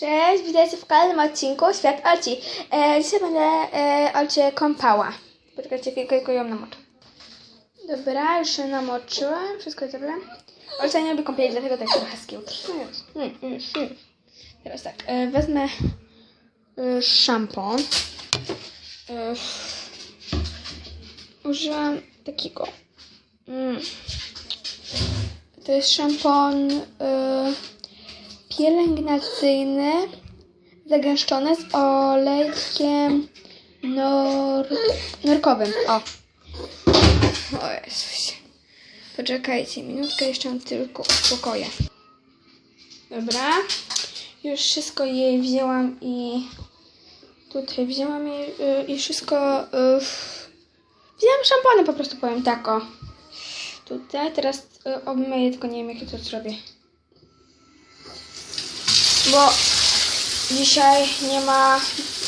Cześć, witajcie w kolejnym odcinku Świat Olci. E, dzisiaj będę e, Olcie kąpała. Poczekajcie, tylko ją namoczę. Dobra, już się namoczyłam, wszystko jest dobre. Olcia nie lubi kąpieli, dlatego tak trochę skiut. Mm, mm, mm. Teraz tak, e, wezmę e, szampon. E, użyłam takiego. Mm. To jest szampon e, pielęgnacyjny zagęszczony z olejkiem nor... norkowym. O. O Jezusie. Poczekajcie minutkę, jeszcze tylko uspokoję. Dobra. Już wszystko jej wzięłam i tutaj wzięłam jej y, i wszystko... Y, wzięłam szampony, po prostu powiem tak o. Tutaj, teraz y, obmyję, tylko nie wiem jakie to zrobię bo dzisiaj nie ma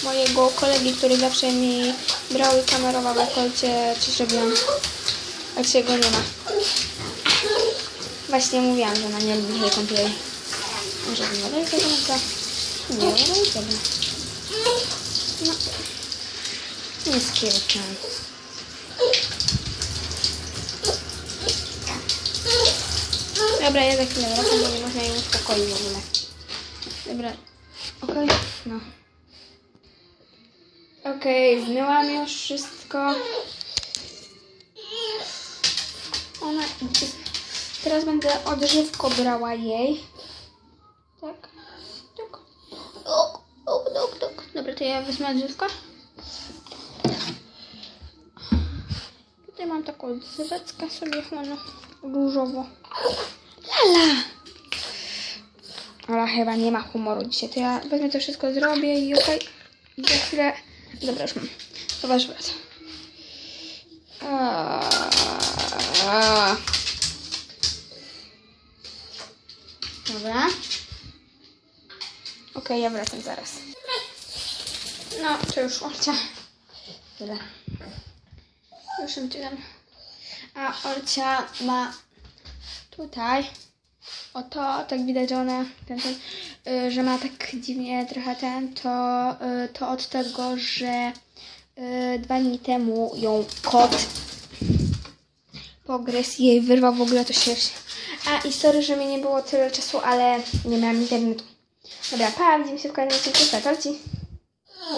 mojego kolegi, który zawsze mi brał i kamerował, jak kolcie coś robiłam. A dzisiaj go nie ma. Właśnie mówiłam, że ona nie lubi tej kąpieli. Może by nie dać tego na Nie, daj tego. No. Nie skiełczę. Dobra, ja za chwilę wracam, bo nie można jej uspokoić w ogóle. Dobra, okej, no. Okej, zmyłam już wszystko. Ona... Teraz będę odżywko brała jej. Tak, tak. Ok, ok, ok, ok. Dobra, to ja wezmę odżywko. Tutaj mam taką odżyweczkę sobie, no, różowo. Lala! Ale chyba nie ma humoru dzisiaj. To ja wezmę to wszystko, zrobię i okej. I za chwilę... Dobra, już mam. To brat. Dobra. Okej, ja wracam zaraz. No, to już Olcia. Tyle. Już tyle. A Olcia ma tutaj oto, tak widać, że ona, ten, ten, y, że ma tak dziwnie trochę ten, to, y, to od tego, że y, dwa dni temu ją kot pogryzł i jej wyrwał w ogóle to się. A i sorry, że mi nie było tyle czasu, ale nie miałam internetu. Dobra, pa, widzimy się w kolejnym odcinku. Cześć,